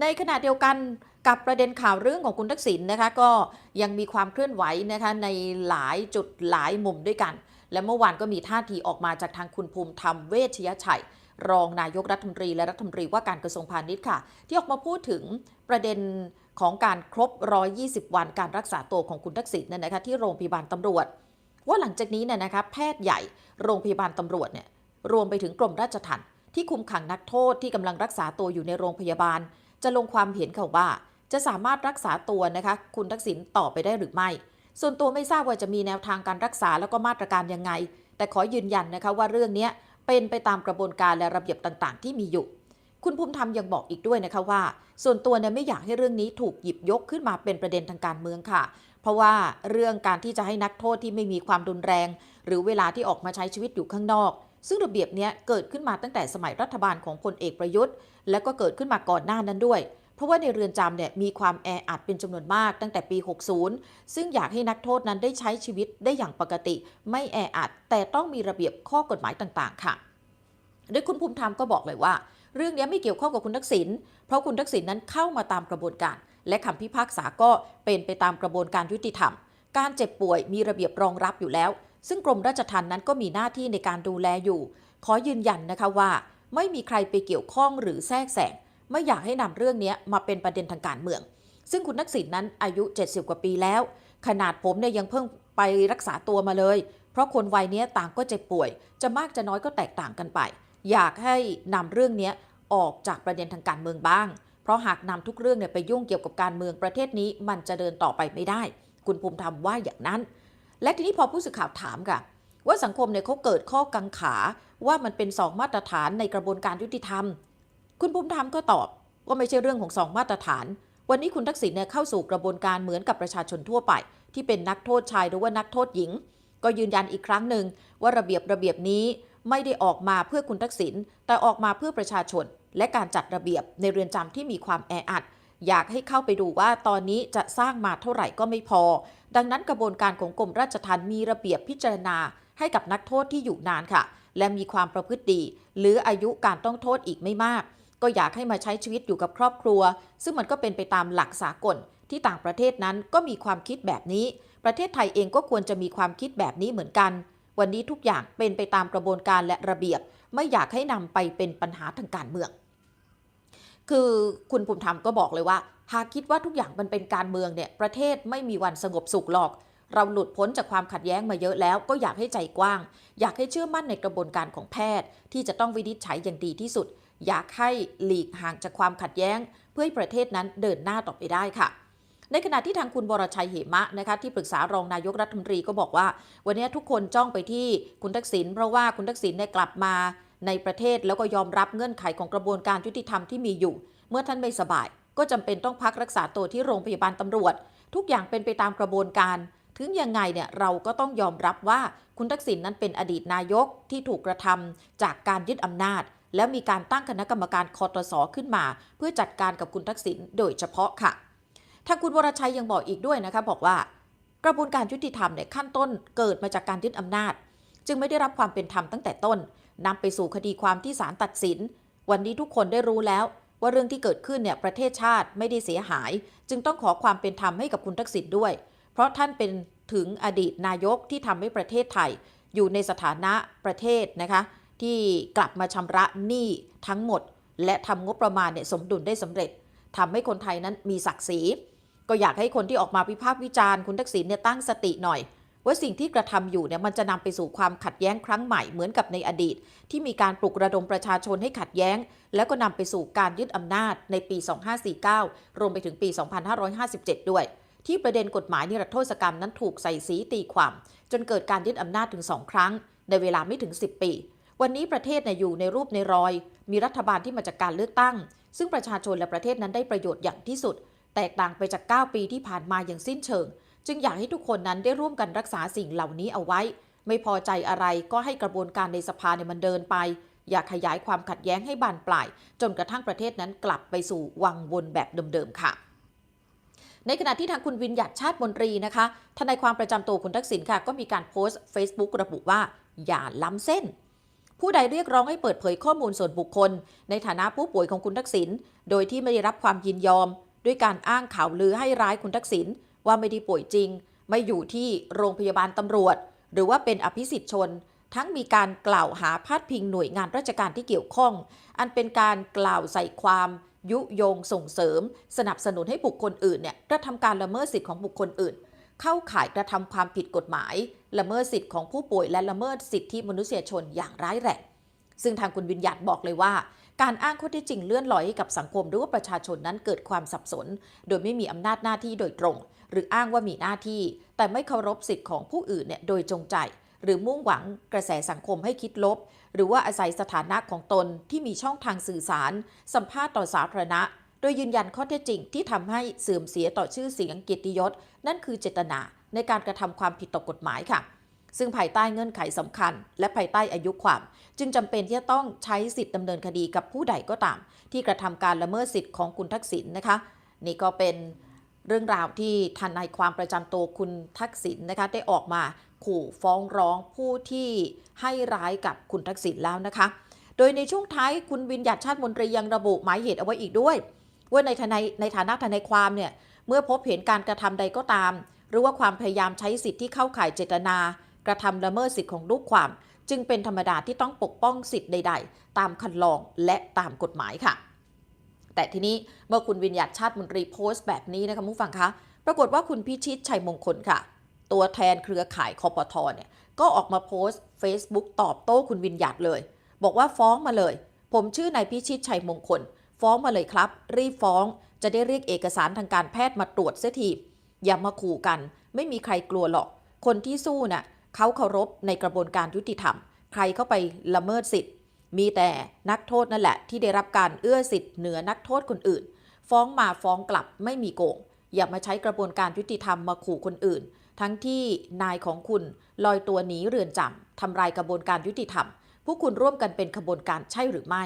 ในขณะเดียวกันกับประเด็นข่าวเรื่องของคุณทักษิณนะคะก็ยังมีความเคลื่อนไหวนะคะในหลายจุดหลายมุมด้วยกัน และเมื่อวานก็มีท่าทีออกมาจากทางคุณภูมิธรรมเวชยชัย รองนายกรัฐมนตรีและรัฐมนตรีว่าการกระทรวงพาณิชย์ค่ะ ที่ออกมาพูดถึงประเด็นของการครบ 120 วันการรักษาตัวของคุณทักษิณเนี่ยนะคะที่โรงพยาบาลตำรวจ ว่าหลังจากนี้เนี่ยนะคะแพทย์ใหญ่โรงพยาบาลตำรวจเนี่ยรวมไปถึงกรมราชทัณฑ์ที่คุมขังนักโทษที่กำลังรักษาตัวอยู่ในโรงพยาบาล จะลงความเห็นค่ะว่า จะสามารถรักษาตัวนะคะ คุณทักษิณต่อไปได้หรือไม่ ส่วนตัวไม่ทราบว่าจะมีแนวทางการรักษาแล้วก็มาตรการยังไง แต่ขอยืนยันนะคะว่าเรื่องนี้เป็นไปตามกระบวนการและระเบียบต่างๆ ที่มีอยู่ คุณภูมิธรรมยังบอกอีกด้วยนะคะว่า ส่วนตัวเนี่ยไม่อยากให้เรื่องนี้ถูกหยิบยกขึ้นมาเป็นประเด็นทางการเมืองค่ะ เพราะว่าเรื่องการที่จะให้นักโทษที่ไม่มีความรุนแรง หรือเวลาที่ออกมาใช้ชีวิตอยู่ข้างนอก ซึ่งระเบียบนี้เกิดขึ้นมาตั้งแต่สมัยรัฐบาลของพลเอกประยุทธ์ และก็เกิดขึ้นมาก่อนหน้านั้นด้วย เพราะว่าในเรือนจำเนี่ยมีความแออัดเป็นจำนวนมากตั้งแต่ปี 60 ซึ่งอยากให้นักโทษนั้นได้ใช้ชีวิตได้อย่างปกติ ไม่แออัด แต่ต้องมีระเบียบข้อกฎหมายต่างๆ ค่ะโดยคุณภูมิธรรมก็บอกเลยว่า เรื่องนี้ไม่เกี่ยวข้องกับคุณทักษิณเพราะคุณทักษิณนั้นเข้ามาตามกระบวนการ และคำพิพากษาก็เป็นไปตามกระบวนการยุติธรรม การเจ็บป่วยมีระเบียบรองรับอยู่แล้ว ซึ่งกรมราชทัณฑ์นั้นก็มีหน้าที่ในการดูแลอยู่ ขอยืนยันนะคะว่า ไม่มีใครไปเกี่ยวข้องหรือแทรกแซงไม่อยากให้นำเรื่องนี้มาเป็นประเด็นทางการเมือง ซึ่งคุณทักษิณนั้นอายุ 70 กว่าปีแล้ว ขนาดผมเนี่ยยังเพิ่งไปรักษาตัวมาเลย เพราะคนวัยนี้ต่างก็เจ็บป่วย จะมากจะน้อยก็แตกต่างกันไป อยากให้นำเรื่องนี้ออกจากประเด็นทางการเมืองบ้าง เพราะหากนำทุกเรื่องเนี่ยไปยุ่งเกี่ยวกับการเมืองประเทศนี้ มันจะเดินต่อไปไม่ได้ คุณภูมิธรรมว่าอย่างนั้น และทีนี้พอผู้สื่อข่าวถามค่ะ ว่าสังคมเนี่ยเขาเกิดข้อกังขาว่ามันเป็นสองมาตรฐานในกระบวนการยุติธรรม คุณภูมิธรรมก็ตอบว่าไม่ใช่เรื่องของสองมาตรฐาน วันนี้คุณทักษิณเนี่ยเข้าสู่กระบวนการเหมือนกับประชาชนทั่วไป ที่เป็นนักโทษชายหรือว่านักโทษหญิง ก็ยืนยันอีกครั้งหนึ่งว่าระเบียบระเบียบนี้ไม่ได้ออกมาเพื่อคุณทักษิณแต่ออกมาเพื่อประชาชน และการจัดระเบียบในเรือนจำที่มีความแออัด อยากให้เข้าไปดูว่าตอนนี้จะสร้างมาเท่าไหร่ก็ไม่พอ ดังนั้นกระบวนการของกรมราชทัณฑ์มีระเบียบพิจารณา ให้กับนักโทษที่อยู่นานค่ะ และมีความประพฤติดี หรืออายุการต้องโทษอีกไม่มาก ก็อยากให้มาใช้ชีวิตอยู่กับครอบครัว ซึ่งมันก็เป็นไปตามหลักสากลที่ต่างประเทศนั้นก็มีความคิดแบบนี้ ประเทศไทยเองก็ควรจะมีความคิดแบบนี้เหมือนกัน วันนี้ทุกอย่างเป็นไปตามกระบวนการและระเบียบ ไม่อยากให้นำไปเป็นปัญหาทางการเมือง คือคุณภูมิธรรมก็บอกเลยว่า หากคิดว่าทุกอย่างมันเป็นการเมืองเนี่ยประเทศไม่มีวันสงบสุขหรอก เราหลุดพ้นจากความขัดแย้งมาเยอะแล้ว ก็อยากให้ใจกว้าง อยากให้เชื่อมั่นในกระบวนการของแพทย์ ที่จะต้องวินิจฉัยอย่างดีที่สุด อยากให้หลีกห่างจากความขัดแย้ง เพื่อให้ประเทศนั้นเดินหน้าต่อไปได้ค่ะในขณะที่ทางคุณบรชัยเหมะนะคะที่ปรึกษารองนายกรัฐมนตรีก็บอกว่า วันนี้ทุกคนจ้องไปที่คุณทักษิณเพราะว่าคุณทักษิณเนี่ยกลับมา ในประเทศแล้วก็ยอมรับเงื่อนไขของกระบวนการยุติธรรมที่มีอยู่ เมื่อท่านไม่สบาย ก็จำเป็นต้องพักรักษาตัวที่โรงพยาบาลตำรวจ ทุกอย่างเป็นไปตามกระบวนการ ถึงยังไงเนี่ยเราก็ต้องยอมรับว่าคุณทักษิณนั้นเป็นอดีตนายกที่ถูกกระทำจากการยึดอำนาจ แล้วมีการตั้งคณะกรรมการคอตสขึ้นมา เพื่อจัดการกับคุณทักษิณโดยเฉพาะค่ะทางคุณวรชัยยังบอกอีกด้วยนะคะบอกว่ากระบวนการยุติธรรมเนี่ยขั้นต้นเกิดมาจากการยึดอำนาจ จึงไม่ได้รับความเป็นธรรมตั้งแต่ต้น นำไปสู่คดีความที่ศาลตัดสิน วันนี้ทุกคนได้รู้แล้ว ว่าเรื่องที่เกิดขึ้นเนี่ยประเทศชาติไม่ได้เสียหาย จึงต้องขอความเป็นธรรมให้กับคุณทักษิณด้วย เพราะท่านเป็นถึงอดีตนายกที่ทำให้ประเทศไทย อยู่ในสถานะประเทศนะคะที่กลับมาชำระหนี้ทั้งหมด และทำงบประมาณเนี่ยสมดุลได้สำเร็จทำให้คนไทยนั้นมีศักดิ์ศรี ก็อยากให้คนที่ออกมาวิพากษ์วิจารณ์คุณทักษิณเนี่ยตั้งสติหน่อย ว่าสิ่งที่กระทำอยู่เนี่ยมันจะนำไปสู่ความขัดแย้งครั้งใหม่เหมือนกับในอดีต ที่มีการปลุกระดมประชาชนให้ขัดแย้ง แล้วก็นำไปสู่การยึดอำนาจในปี 2549 รวมไปถึงปี 2557 ด้วย ที่ประเด็นกฎหมายนิรโทษกรรมนั้นถูกใส่สีตีความ จนเกิดการยึดอำนาจถึง2ครั้ง ในเวลาไม่ถึง 10 ปี วันนี้ประเทศเนี่ยอยู่ในรูปในรอย มีรัฐบาลที่มาจากการเลือกตั้ง ซึ่งประชาชนและประเทศนั้นได้ประโยชน์อย่างที่สุด แตกต่างไปจาก 9 ปีที่ผ่านมาอย่างสิ้นเชิง จึงอยากให้ทุกคนนั้นได้ร่วมกันรักษาสิ่งเหล่านี้เอาไว้ ไม่พอใจอะไรก็ให้กระบวนการในสภาเนี่ยมันเดินไป อย่าขยายความขัดแย้งให้บานปลาย จนกระทั่งประเทศนั้นกลับไปสู่วังวนแบบเดิมๆค่ะในขณะที่ทางคุณวินหยัดชาติมนตรีนะคะ ทนายความประจำตัวคุณทักษิณค่ะ ก็มีการโพสต์ Facebook ระบุว่า อย่าล้ำเส้น ผู้ใดเรียกร้องให้เปิดเผยข้อมูลส่วนบุคคล ในฐานะผู้ป่วยของคุณทักษิณ โดยที่ไม่ได้รับความยินยอม ด้วยการอ้างข่าวลือให้ร้ายคุณทักษิณ ว่าไม่ได้ป่วยจริง ไม่อยู่ที่โรงพยาบาลตำรวจ หรือว่าเป็นอภิสิทธิชน ทั้งมีการกล่าวหาพาดพิงหน่วยงานราชการที่เกี่ยวข้อง อันเป็นการกล่าวใส่ความยุยงส่งเสริม สนับสนุนให้บุคคลอื่นเนี่ยกระทำการละเมิดสิทธิของบุคคลอื่น เข้าข่ายกระทำความผิดกฎหมาย ละเมิดสิทธิของผู้ป่วยและละเมิดสิทธิมนุษยชนอย่างร้ายแรงซึ่งทางคุณวิญญัติบอกเลยว่า การอ้างข้อเท็จจริงเลื่อนลอยให้กับสังคมหรือว่าประชาชนนั้นเกิดความสับสน โดยไม่มีอำนาจหน้าที่โดยตรง หรืออ้างว่ามีหน้าที่ แต่ไม่เคารพสิทธิของผู้อื่นเนี่ยโดยจงใจ หรือมุ่งหวังกระแสสังคมให้คิดลบ หรือว่าอาศัยสถานะของตนที่มีช่องทางสื่อสาร สัมภาษณ์ต่อสาธารณะ โดยยืนยันข้อเท็จจริงที่ทำให้เสื่อมเสียต่อชื่อเสียงเกียรติยศ นั่นคือเจตนาในการกระทำความผิดต่อกฎหมายค่ะซึ่งภายใต้เงื่อนไขสำคัญ และภายใต้อายุความ จึงจำเป็นที่จะต้องใช้สิทธิ์ดำเนินคดีกับผู้ใดก็ตาม ที่กระทำการละเมิดสิทธิ์ของคุณทักษิณนะคะ นี่ก็เป็น เรื่องราวที่ทนายความประจำตัวคุณทักษิณนะคะได้ออกมาขู่ฟ้องร้องผู้ที่ให้ร้ายกับคุณทักษิณแล้วนะคะ โดยในช่วงท้ายคุณวินยัดชาติมนตรียังระบุหมายเหตุเอาไว้อีกด้วย ว่าในทนายในฐานะทนายความเนี่ยเมื่อพบเห็นการกระทำใดก็ตาม หรือว่าความพยายามใช้สิทธิ์ที่เข้าข่ายเจตนา กระทำละเมิดสิทธิ์ของลูกความ จึงเป็นธรรมดาที่ต้องปกป้องสิทธิ์ใด ๆ ตามคันลองและตามกฎหมายค่ะ แต่ทีนี้เมื่อคุณวิญญัติชาติมนตรีโพสต์แบบนี้นะคะผู้ฟังคะ ปรากฏว่าคุณพิชิตชัยมงคลค่ะ ตัวแทนเครือข่ายคอปทอเนี่ยก็ออกมาโพสต์ Facebook ตอบโต้คุณวิญญัติเลย บอกว่าฟ้องมาเลย ผมชื่อนายพิชิตชัยมงคล ฟ้องมาเลยครับ รีบฟ้องจะได้เรียกเอกสารทางการแพทย์มาตรวจเสียทีอย่ามาขู่กัน ไม่มีใครกลัวหรอก คนที่สู้น่ะเขาเคารพในกระบวนการยุติธรรม ใครเข้าไปละเมิดสิทธิ์ มีแต่นักโทษนั่นแหละ ที่ได้รับการเอื้อสิทธิ์เหนือนักโทษคนอื่น ฟ้องมาฟ้องกลับไม่มีโกง อย่ามาใช้กระบวนการยุติธรรมมาขู่คนอื่น ทั้งที่นายของคุณลอยตัวหนีเรือนจำทำลายกระบวนการยุติธรรม ผู้คุณร่วมกันเป็นขบวนการใช่หรือไม่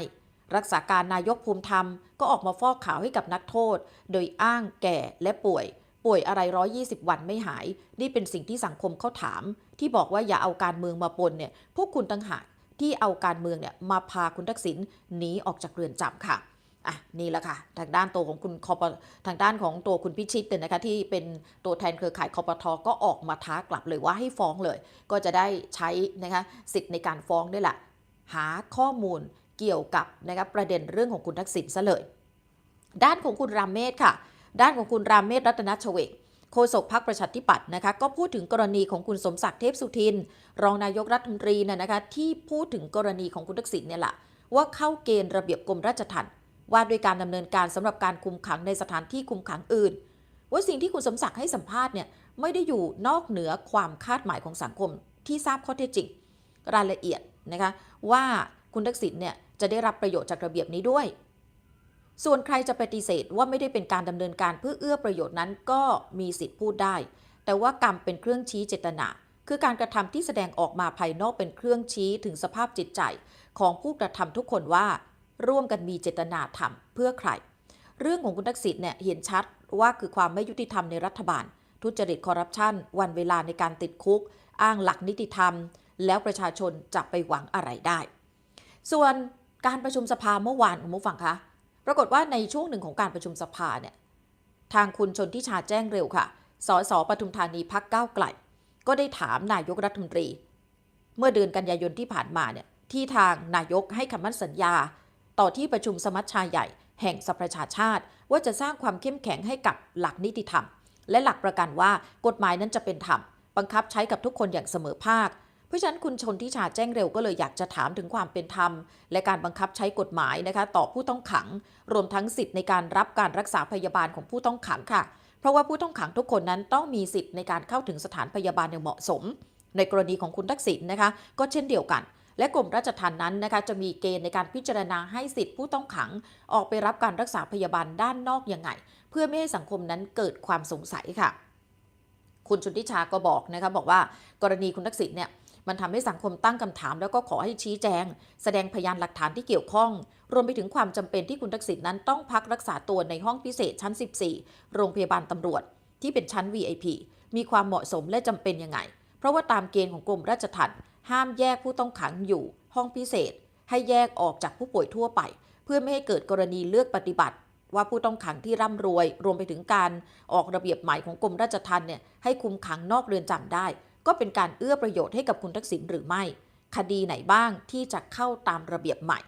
รักษาการนายกภูมิธรรมก็ออกมาฟอกขาวให้กับนักโทษ โดยอ้างแก่และป่วยป่วยอะไร 120 วันไม่หาย นี่เป็นสิ่งที่สังคมเขาถาม ที่บอกว่าอย่าเอาการเมืองมาปนเนี่ย พวกคุณตั้งหาก ที่เอาการเมืองเนี่ยมาพาคุณทักษิณหนีออกจากเรือนจำค่ะอะนี่แหละค่ะ ทางด้านตัวของคุณคอปทางด้านของตัวคุณพิชิตเนี่ยนะคะที่เป็นตัวแทนเครือข่ายคอปทก็ออกมาท้ากลับเลยว่าให้ฟ้องเลย ก็จะได้ใช้นะคะสิทธิ์ในการฟ้องนี่แหละหาข้อมูลเกี่ยวกับนะคะประเด็นเรื่องของคุณทักษิณซะเลย ด้านของคุณรามเมศค่ะ ด้านของคุณรามเมศรัตนชเวก โฆษกพรรคประชาธิปัตย์นะคะก็พูดถึงกรณีของคุณสมศักดิ์เทพสุทิน รองนายกรัฐมนตรีน่ะนะคะที่พูดถึงกรณีของคุณทักษิณเนี่ยแหละว่าเข้าเกณฑ์ระเบียบกรมราชทัณฑ์ว่าด้วยการดำเนินการสำหรับการคุมขังในสถานที่คุมขังอื่น ว่าสิ่งที่คุณสมศักดิ์ให้สัมภาษณ์เนี่ยไม่ได้อยู่นอกเหนือความคาดหมายของสังคมที่ทราบข้อเท็จจริง รายละเอียดนะคะว่าคุณทักษิณเนี่ยจะได้รับประโยชน์จากระเบียบนี้ด้วย ส่วนใครจะปฏิเสธว่าไม่ได้เป็นการดำเนินการเพื่อเอื้อประโยชน์นั้นก็มีสิทธิ์พูดได้ แต่ว่ากรรมเป็นเครื่องชี้เจตนา คือการกระทำที่แสดงออกมาภายนอกเป็นเครื่องชี้ถึงสภาพจิตใจ ของผู้กระทำทุกคนว่า ร่วมกันมีเจตนาทำเพื่อใคร เรื่องของคุณทักษิณเนี่ยเห็นชัดว่าคือความไม่ยุติธรรมในรัฐบาล ทุจริตคอร์รัปชันวันเวลาในการติดคุก อ้างหลักนิติธรรม แล้วประชาชนจะไปหวังอะไรได้ ส่วนการประชุมสภาเมื่อวานคุณผู้ฟังคะ ปรากฏว่าในช่วงหนึ่งของการประชุมสภาเนี่ยทางคุณชนทิชาแจ้งเร็วค่ะ สสปทุมธานีพักก้าวไกล ก็ได้ถามนายกรัฐมนตรี เมื่อเดือนกันยายนที่ผ่านมาเนี่ยที่ทางนายกให้คำมั่นสัญญา ต่อที่ประชุมสมัชชาใหญ่ แห่งสประชาชาติ ว่าจะสร้างความเข้มแข็งให้กับหลักนิติธรรม และหลักประกันว่ากฎหมายนั้นจะเป็นธรรม บังคับใช้กับทุกคนอย่างเสมอภาค ราะฉะนั้นคุณชนทิชาแจ้งเร็วก็เลยอยากจะถามถึงความเป็นธรรม และการบังคับใช้กฎหมายนะคะ ต่อผู้ต้องขัง รวมทั้งสิทธิ์ในการรับการรักษาพยาบาลของผู้ต้องขังค่ะ เพราะว่าผู้ต้องขังทุกคนนั้นต้องมีสิทธิ์ในการเข้าถึงสถานพยาบาลอย่างเหมาะสม ในกรณีของคุณทักษิณนะคะ ก็เช่นเดียวกัน และกรมราชทัณฑ์นั้นนะคะจะมีเกณฑ์ในการพิจารณาให้สิทธิผู้ต้องขัง ออกไปรับการรักษาพยาบาลด้านนอกยังไง เพื่อไม่ให้สังคมนั้นเกิดความสงสัยค่ะ คุณชนทิชาก็บอกนะคะบอกว่ากรณีคุณทักษิณเนี่ย มันทำให้สังคมตั้งคำถามแล้วก็ขอให้ชี้แจง แสดงพยานหลักฐานที่เกี่ยวข้อง รวมไปถึงความจำเป็นที่คุณทักษิณนั้นต้องพักรักษาตัวในห้องพิเศษชั้น 14 โรงพยาบาลตำรวจ ที่เป็นชั้น VIP มีความเหมาะสมและจำเป็นยังไง เพราะว่าตามเกณฑ์ของกรมราชทัณฑ์ห้ามแยกผู้ต้องขังอยู่ห้องพิเศษ ให้แยกออกจากผู้ป่วยทั่วไป เพื่อไม่ให้เกิดกรณีเลือกปฏิบัติว่าผู้ต้องขังที่ร่ำรวย รวมไปถึงการออกระเบียบใหม่ของกรมราชทัณฑ์เนี่ยให้คุมขังนอกเรือนจำได้ ก็เป็นการเอื้อประโยชน์ให้กับคุณทักษิณหรือไม่ คดีไหนบ้างที่จะเข้าตามระเบียบใหม่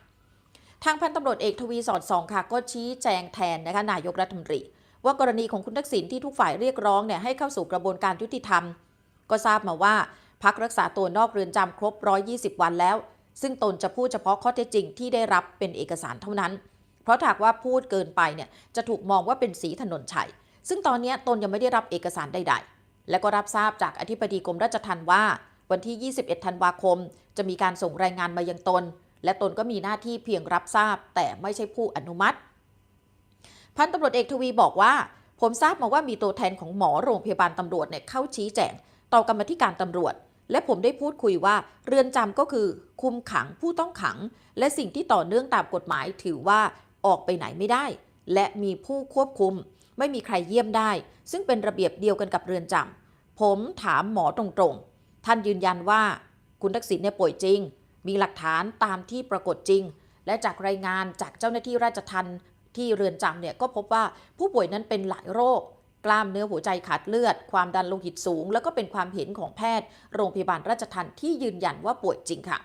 ทางพันตำรวจเอกทวีสอดส่องค่ะ ก็ชี้แจงแทนนะคะนายกรัฐมนตรี ว่ากรณีของคุณทักษิณที่ทุกฝ่ายเรียกร้องเนี่ยให้เข้าสู่กระบวนการยุติธรรม ก็ทราบมาว่าพักรักษาตัวนอกเรือนจำครบ 120 วันแล้ว ซึ่งตนจะพูดเฉพาะข้อเท็จจริงที่ได้รับเป็นเอกสารเท่านั้น เพราะถากว่าพูดเกินไปเนี่ยจะถูกมองว่าเป็นสีถนนชัยซึ่งตอนนี้ตนยังไม่ได้รับเอกสารใดๆ และก็รับทราบจากอธิบดีกรมราชทัณฑ์ว่า วันที่ 21 ธันวาคม จะมีการส่งรายงานมายังตน และตนก็มีหน้าที่เพียงรับทราบ แต่ไม่ใช่ผู้อนุมัติ พันตำรวจเอกทวีบอกว่า ผมทราบมาว่ามีตัวแทนของหมอโรงพยาบาลตำรวจเนี่ยเข้าชี้แจง ต่อกรรมาธิการตำรวจ และผมได้พูดคุยว่า เรือนจำก็คือ คุมขังผู้ต้องขัง และสิ่งที่ต่อเนื่องตามกฎหมายถือว่าออกไปไหนไม่ได้ และมีผู้ควบคุม ไม่มีใครเยี่ยมได้ ซึ่งเป็นระเบียบเดียวกันกับเรือนจำผมถามหมอตรงๆ ท่านยืนยันว่า คุณทักษิณเนี่ยป่วยจริง มีหลักฐานตามที่ปรากฏจริง และจากรายงานจากเจ้าหน้าที่ราชทัณฑ์ที่เรือนจำเนี่ยก็พบว่าผู้ป่วยนั้นเป็นหลายโรค กล้ามเนื้อหัวใจขาดเลือด ความดันโลหิตสูง แล้วก็เป็นความเห็นของแพทย์ โรงพยาบาลราชทัณฑ์ที่ยืนยันว่าป่วยจริงค่ะ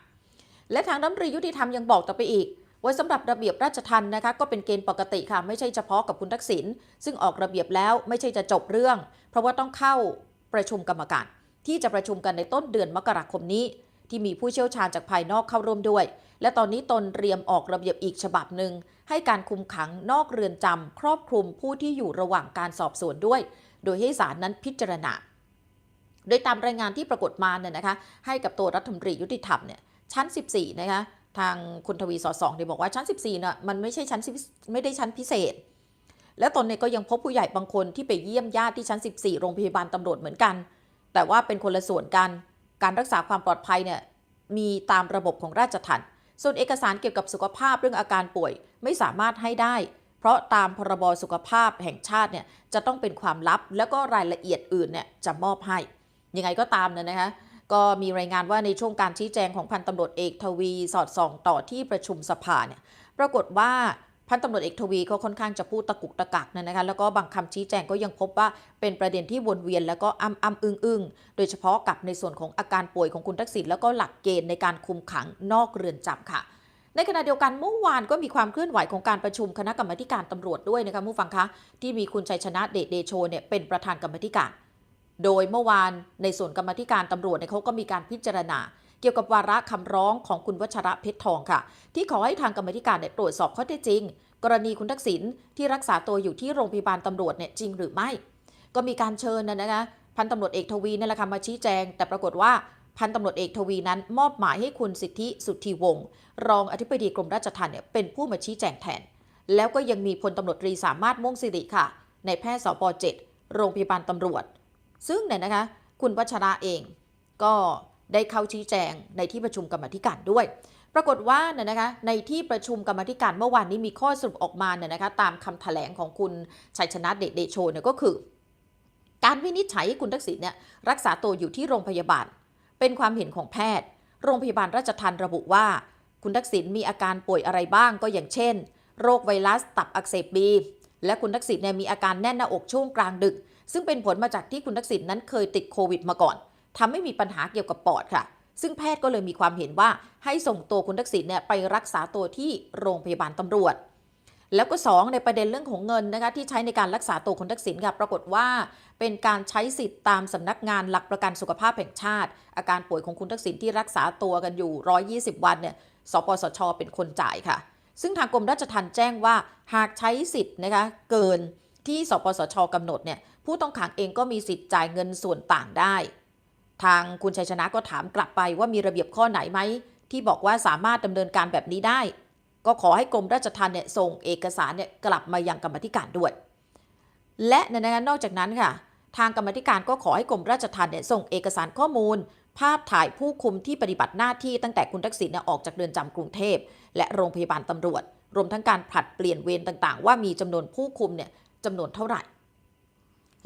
และทางรัฐมนตรียุติธรรมยังบอกต่อไปอีก ไว่าสำหรับระเบียบราชทัณฑ์นะคะก็เป็นเกณฑ์ปกติค่ะ ไม่ใช่เฉพาะกับคุณทักษิณซึ่งออกระเบียบแล้วไม่ใช่จะจบเรื่อง เพราะว่าต้องเข้าประชุมกรรมการ ที่จะประชุมกันในต้นเดือนมกราคมนี้ ที่มีผู้เชี่ยวชาญจากภายนอกเข้าร่วมด้วย และตอนนี้ตนเตรียมออกระเบียบอีกฉบับหนึ่งให้การคุมขังนอกเรือนจำครอบคลุมผู้ที่อยู่ระหว่างการสอบสวนด้วย โดยให้ศาลนั้นพิจารณา โดยตามรายงานที่ปรากฏมาเนี่ยนะคะ ให้กับตัวรัฐมนตรียุติธรรมเนี่ยชั้น 14 นะคะ ทางคุณทวีสอดสองเนี่ยบอกว่าชั้น 14เนี่ยมันไม่ใช่ชั้นไม่ได้ชั้นพิเศษ และตนเนี่ยก็ยังพบผู้ใหญ่บางคนที่ไปเยี่ยมญาติที่ชั้น 14 โรงพยาบาลตำรวจเหมือนกัน แต่ว่าเป็นคนละส่วนกัน การรักษาความปลอดภัยเนี่ยมีตามระบบของราชทัณฑ์ส่วนเอกสารเกี่ยวกับสุขภาพเรื่องอาการป่วยไม่สามารถให้ได้ เพราะตามพรบสุขภาพแห่งชาติเนี่ยจะต้องเป็นความลับ แล้วก็รายละเอียดอื่นเนี่ยจะมอบให้ยังไงก็ตามเนี่ยนะคะ ก็มีรายงานว่าในช่วงการชี้แจงของพันตำรวจเอกทวีสอดส่องต่อที่ประชุมสภาเนี่ยปรากฏว่าพันตำรวจเอกทวีก็ค่อนข้างจะพูดตะกุกตะกักนะนะคะแล้วก็บางคำชี้แจงก็ยังพบว่าเป็นประเด็นที่วนเวียน แล้วก็อ้ำอ้ำอึ้งอึ้งโดยเฉพาะกับในส่วนของอาการป่วยของคุณทักษิณแล้วก็หลักเกณฑ์ในการคุมขังนอกเรือนจำค่ะ ในขณะเดียวกันเมื่อวานก็มีความเคลื่อนไหวของการประชุมคณะกรรมการตำรวจด้วยนะคะผู้ฟังคะที่มีคุณชัยชนะเดชเดโชเนี่ยเป็นประธานกรรมธิการ โดยเมื่อวานในส่วนกรรมธิการตำรวจเนี่ยเขาก็มีการพิจารณา เกี่ยวกับวาระคำร้องของคุณวัชระเพชรทองค่ะ ที่ขอให้ทางกรรมธิการเนี่ยตรวจสอบข้อเท็จจริง กรณีคุณทักษิณที่รักษาตัวอยู่ที่โรงพยาบาลตำรวจเนี่ยจริงหรือไม่ ก็มีการเชิญนะนะคะพันตำรวจเอกทวีนี่แหละค่ะมาชี้แจง แต่ปรากฏว่าพันตำรวจเอกทวีนั้น มอบหมายให้คุณสิทธิสุทธิวงศ์รองอธิบดีกรมราชทัณฑ์เนี่ยเป็นผู้มาชี้แจงแทน แล้วก็ยังมีพลตำรวจตรีสามารถม่วงสิริค่ะ ในแพทย์สป .7 โรงพยาบาลตำรวจ ซึ่งเนี่ยนะคะคุณวัชระเองก็ได้เข้าชี้แจงในที่ประชุมกรรมธิการด้วย ปรากฏว่าเนี่ยนะคะในที่ประชุมกรรมธิการเมื่อวานนี้มีข้อสรุปออกมาเนี่ยนะคะตามคำแถลงของคุณชัยชนะเดชเดโชเนี่ยก็คือ การวินิจฉัยคุณทักษิณเนี่ยรักษาตัวอยู่ที่โรงพยาบาล เป็นความเห็นของแพทย์ โรงพยาบาลราชทัณฑ์ระบุว่า คุณทักษิณมีอาการป่วยอะไรบ้างก็อย่างเช่น โรคไวรัสตับอักเสบบีและคุณทักษิณเนี่ยมีอาการแน่นหน้าอกช่วงกลางดึก ซึ่งเป็นผลมาจากที่คุณทักษิณนั้นเคยติดโควิดมาก่อนทำให้มีปัญหาเกี่ยวกับปอดค่ะ ซึ่งแพทย์ก็เลยมีความเห็นว่าให้ส่งตัวคุณทักษิณเนี่ยไปรักษาตัวที่โรงพยาบาลตำรวจ แล้วก็ 2 ในประเด็นเรื่องของเงินนะคะที่ใช้ในการรักษาตัวคุณทักษิณค่ะปรากฏว่า เป็นการใช้สิทธิ์ตามสำนักงานหลักประกันสุขภาพแห่งชาติ อาการป่วยของคุณทักษิณที่รักษาตัวกันอยู่ 120 วันเนี่ยสปสช เป็นคนจ่ายค่ะ ซึ่งทางกรมราชทัณฑ์แจ้งว่าหากใช้สิทธิ์นะคะเกินที่สปสชกำหนดเนี่ย ผู้ต้องขังเองก็มีสิทธิ์จ่ายเงินส่วนต่างได้ ทางคุณชัยชนะก็ถามกลับไปว่ามีระเบียบข้อไหนไหม ที่บอกว่าสามารถดำเนินการแบบนี้ได้ ก็ขอให้กรมราชทัณฑ์เนี่ยส่งเอกสารเนี่ยกลับมายังกรรมธิการด้วย และในนะคะนอกจากนั้นค่ะ ทางกรรมธิการก็ขอให้กรมราชทัณฑ์เนี่ยส่งเอกสารข้อมูล ภาพถ่ายผู้คุมที่ปฏิบัติหน้าที่ตั้งแต่คุณทักษิณเนี่ยออกจากเรือนจำกรุงเทพ และโรงพยาบาลตำรวจ รวมทั้งการผลัดเปลี่ยนเวรต่างๆ ว่ามีจำนวนผู้คุมเนี่ยจำนวนเท่าไหร่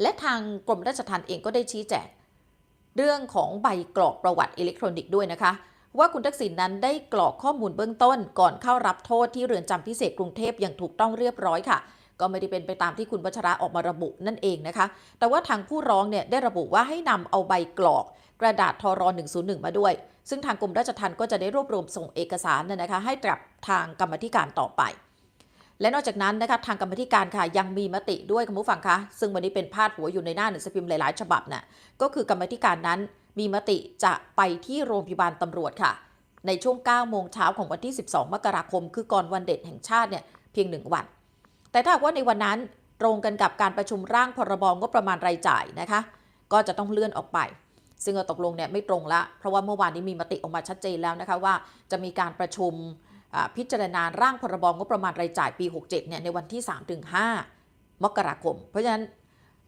และทางกรมราชทัณฑ์เองก็ได้ชี้แจงเรื่องของใบกรอกประวัติอิเล็กทรอนิกส์ด้วยนะคะ ว่าคุณทักษิณนั้นได้กรอกข้อมูลเบื้องต้น ก่อนเข้ารับโทษที่เรือนจำพิเศษกรุงเทพอย่างถูกต้องเรียบร้อยค่ะ ก็ไม่ได้เป็นไปตามที่คุณวัชระออกมาระบุนั่นเองนะคะ แต่ว่าทางผู้ร้องเนี่ยได้ระบุว่าให้นำเอาใบกรอก กระดาษทร101 มาด้วย ซึ่งทางกรมราชทัณฑ์ก็จะได้รวบรวมส่งเอกสารน่ะนะคะให้กับทางกรรมธิการต่อไป และนอกจากนั้นนะคะทางกรรมธิการค่ะยังมีมติด้วยคุณผู้ฟังคะซึ่งวันนี้เป็นพาดหัวอยู่ในหน้าหนังสือพิมพ์หลาย ๆ ฉบับน่ะก็คือกรรมธิการนั้นมีมติจะไปที่โรงพยาบาลตำรวจค่ะ ในช่วง 9 โมงเช้าของวันที่ 12 มกราคม คือก่อนวันเด็กแห่งชาติเนี่ยเพียงหนึ่งวัน แต่ถ้าว่าในวันนั้นตรงกันกับการประชุมร่างพรบงบประมาณรายจ่ายนะคะ ก็จะต้องเลื่อนออกไป ซึ่งตกลงเนี่ยไม่ตรงละเพราะว่าเมื่อวานนี้มีมติออกมาชัดเจนแล้วนะคะว่าจะมีการประชุม พิจารณาร่างพรบงบประมาณรายจ่ายปี 67 เนี่ยในวันที่ 3-5 มกราคม เพราะฉะนั้น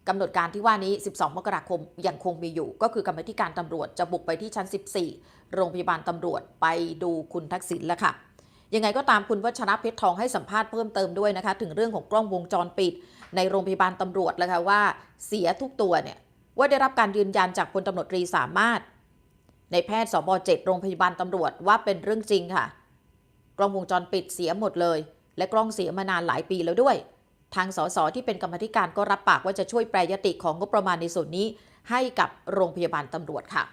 กำหนดการที่ว่านี้ 12 มกราคมยังคงมีอยู่ ก็คือกรรมธิการตำรวจจะบุกไปที่ชั้น 14 โรงพยาบาลตำรวจไปดูคุณทักษิณแล้วค่ะ ยังไงก็ตามคุณวัชระเพชรทองให้สัมภาษณ์เพิ่มเติมด้วยนะคะ ถึงเรื่องของกล้องวงจรปิด ในโรงพยาบาลตำรวจแล้วค่ะว่าเสียทุกตัวเนี่ยว่าได้รับการยืนยันจากพลตำรวจตรีสามารถ ในแพทย์สบ7โรงพยาบาลตำรวจว่าเป็นเรื่องจริงค่ะ กล้องวงจรปิดเสียหมดเลย และกล้องเสียมานานหลายปีแล้วด้วย ทางสสที่เป็นกรรมธิการก็รับปากว่าจะช่วยแปรยติของงบประมาณในส่วนนี้ ให้กับโรงพยาบาลตำรวจค่ะ